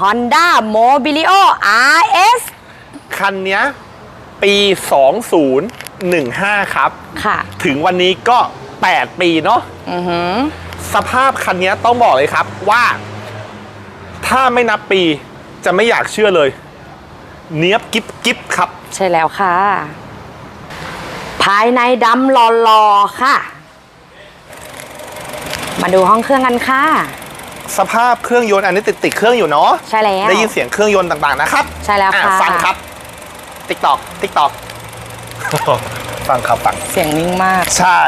Honda Mobilio RS คันเนี้ยปี 2015 ครับ ค่ะ ถึงวันนี้ก็ 8 ปีเนาะอือหือ สภาพคันเนี้ยต้องบอกเลยครับว่า ถ้าไม่นับปีจะไม่อยากเชื่อเลย เนี้ยบกิ๊บกิ๊บครับ ใช่แล้วค่ะ ภายในดำหล่อๆค่ะ มาดูห้องเครื่องกันค่ะ สภาพเครื่องยนต์อันนี้ติดติดเครื่องอยู่เนาะใช่แล้ว ได้ยินเสียงเครื่องยนต์ต่างๆนะครับใช่แล้วอ่ค่ะฟังครับ ติ๊กตอกติ๊กตอก ฟังครับฟัง เสียงนิ่งมาก ใช่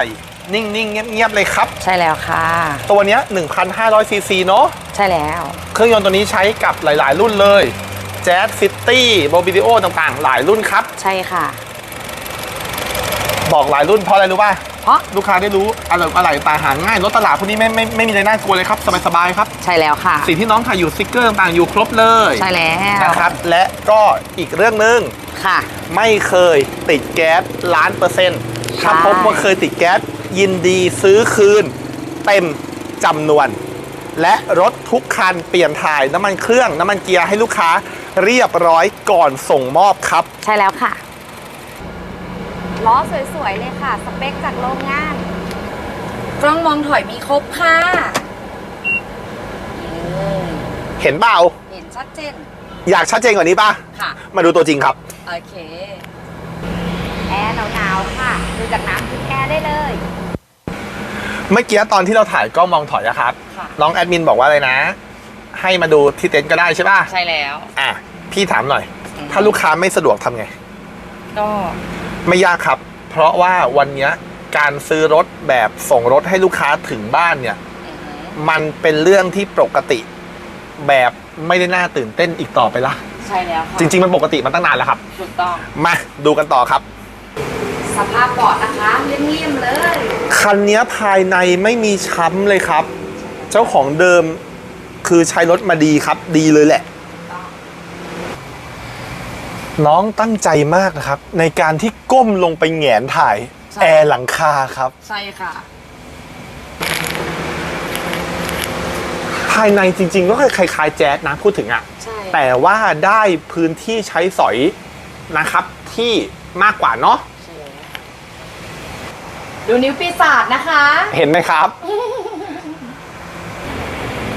นิ่งๆ เงียบๆ เลยครับ ใช่แล้วค่ะ ตัวเนี้ย1,500ซีซีเนาะ ใช่แล้ว เครื่องยนต์ตัวนี้ใช้กับหลาย ๆ รุ่นเลย Jazz City b o b i d i o ต่างๆ หลายรุ่นครับ ใช่ค่ะ บอกหลายรุ่นเพราะอะไรรู้ป่ะ เพราะลูกค้าได้รู้อะไรอะไรตาหาง่ายรถตลาดพวกนี้ไม่ไม่ไม่มีอะไรน่ากลัวเลยครับสบายๆครับ ใช่แล้วค่ะ สิ่งที่น้องถ่ายอยู่สติ๊กเกอร์ต่างๆอยู่ครบเลยใช่แล้วนะครับ และก็อีกเรื่องหนึ่งค่ะ ไม่เคยติดแก๊สล้านเปอร์เซ็นต์ถ้าใช่พบว่าเคยติดแก๊สยินดีซื้อคืน เต็มจำนวน และรถทุกคันเปลี่ยนถ่ายน้ำมันเครื่องน้ำมันเกียร์ให้ลูกค้าเรียบร้อยก่อนส่งมอบครับ ใช่แล้วค่ะ ล้อสวยๆเลยค่ะ สเปคจากโรงงาน กล้องมองถอยมีครบค่ะอืมเห็นเปล่าเห็นชัดเจน อยากชัดเจนกว่านี้ป่ะ ค่ะ มาดูตัวจริงครับ โอเค แอร์หนาวๆค่ะ ดูจากน้ำทิ้งแอร์ได้เลย เมื่อกี้ตอนที่เราถ่ายกล้องมองถอยอะครับ ค่ะ น้องแอดมินบอกว่าอะไรนะ ให้มาดูที่เต็นท์ก็ได้ใช่ป่ะ ใช่แล้ว อะ พี่ถามหน่อย อืม ถ้าลูกค้าไม่สะดวกทำไง ก็ ไม่ยากครับ เพราะว่าวันเนี้ยการซื้อรถแบบส่งรถให้ลูกค้าถึงบ้านเนี่ยอือหือมันเป็นเรื่องที่ปกติแบบไม่ได้น่าตื่นเต้นอีกต่อไปละ ใช่แล้วค่ะจริง ๆ มันปกติมาตั้งนานแล้วครับ ถูกต้อง มาดูกันต่อครับ สภาพเบาะนะคะเลี่ยมๆเลยคันเนี้ยภายในไม่มีช้ำเลยครับ เจ้าของเดิมคือใช้รถมาดีครับ ดีเลยแหละ น้องตั้งใจมากนะครับ ในการที่ก้มลงไปแหงนถ่าย ใช่ แอร์หลังคาครับ ใช่ค่ะ ภายในจริง ๆ ก็คล้ายๆแจ๊สนะพูดถึงอะใช่แต่ว่าได้พื้นที่ใช้สอยนะครับที่มากกว่าเนาะใช่แล้วดูนิ้วปีศาจนะคะ เห็นไหมครับ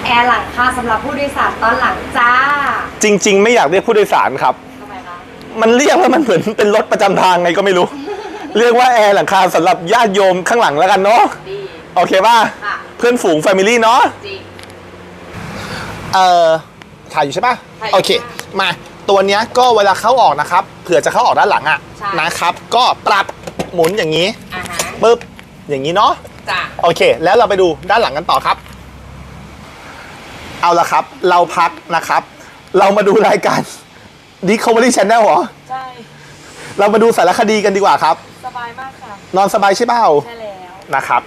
แอร์หลังคาสำหรับผู้โดยสารตอนหลังจ้า จริง ๆ ไม่อยากเรียกผู้โดยสารครับทำไมคะมันเรียกว่ามันเหมือนเป็นรถประจำทางไงก็ไม่รู้ เรียกว่าแอร์หลังคาสำหรับญาติโยมข้างหลังแล้วกันเนาะดีโอเคป่ะค่ะเพื่อนฝูงแฟมิลี่เนาะจริง เอ่อถ่ายอยู่ใช่ป่ะถ่ายอยู่โอเคค่ะมาตัวเนี้ยก็เวลาเข้าออกนะครับเผื่อจะเข้าออกด้านหลังอะใช่ นะครับ ก็ปรับหมุนอย่างนี้อ่าฮะปึ๊บอย่างนี้เนาะ จ้ะโอเค แล้วเราไปดูด้านหลังกันต่อครับ เอาละครับ เราพักนะครับ เรามาดูรายการ Discovery Channel เหรอ ใช่ เรามาดูสารคดีกันดีกว่าครับ สบายมากค่ะ นอนสบายใช่เปล่าใช่แล้ว นะครับ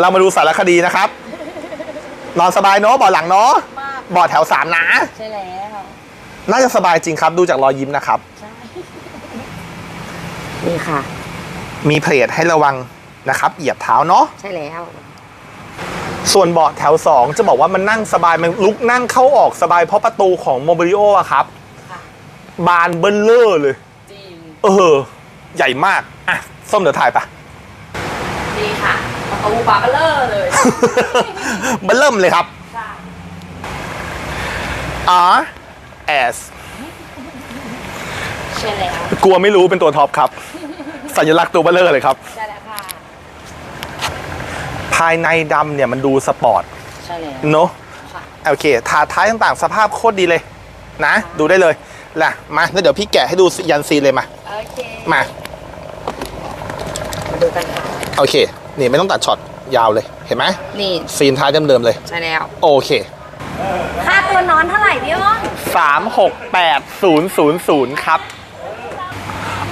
เรามาดูสารคดีนะครับ นอนสบายเนาะเบาะหลังเนาะมาก เบาะแถวสามนะ ใช่แล้วน่าจะสบายจริงครับ ดูจากรอยยิ้มนะครับ ใช่นี่ค่ะ มีเพลทให้ระวังนะครับ เหยียบเท้าเนาะ ใช่แล้ว ส่วนเบาะแถว 2 จะบอกว่ามันนั่งสบาย มันลุกนั่งเข้าออกสบายเพราะประตูของโมบิลิโออะครับค่ะ บานเบิ้ลเลอร์เลย จริง เออ ใหญ่มาก อะ ส้มเดี๋ยวถ่ายปะ ดีค่ะประตูบาร์เบลเลอร์เลยเบิ้ลเริ่มเลยครับ ใช่ R S ใช่แล้วกลัวไม่รู้เป็นตัวท็อปครับ สัญลักษณ์ตัวเบิ้ลเลอร์เลยครับ ใช่แล้วค่ะ ภายในดำเนี่ยมันดูสปอร์ต ใช่แล้ว เนอะค่ะ โอเค ถาดท้ายต่างๆ สภาพโคตรดีเลย นะ ดูได้เลย ล่ะมาแล้วเดี๋ยวพี่แกะให้ดูยันซีนเลยมา โอเคมา มาดูกันค่ะโอเค นี่ไม่ต้องตัดช็อตยาวเลย เห็นไหมนี่ซีนท้ายเดิมๆเลย ใช่แล้ว โอเคค่าตัวนอนเท่าไหร่พี่อ้อง368000 ครับ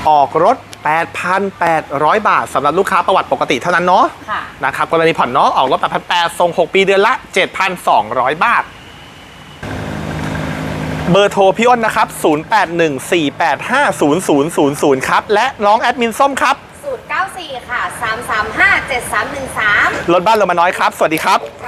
ออกรถ 8,800 บาทสำหรับลูกค้าประวัติปกติเท่านั้นเนาะ ค่ะ นะครับกรณีผ่อนเนาะออกรถ8,800ส่ง 6 ปีเดือนละ 7,200 บาท เบอร์โทรพี่อ้นนะครับ 0814850000 ครับ และน้องแอดมินส้มครับ 094 ค่ะ 335 7313 รถบ้านเรามาน้อยครับ สวัสดีครับสวัสดีค่ะ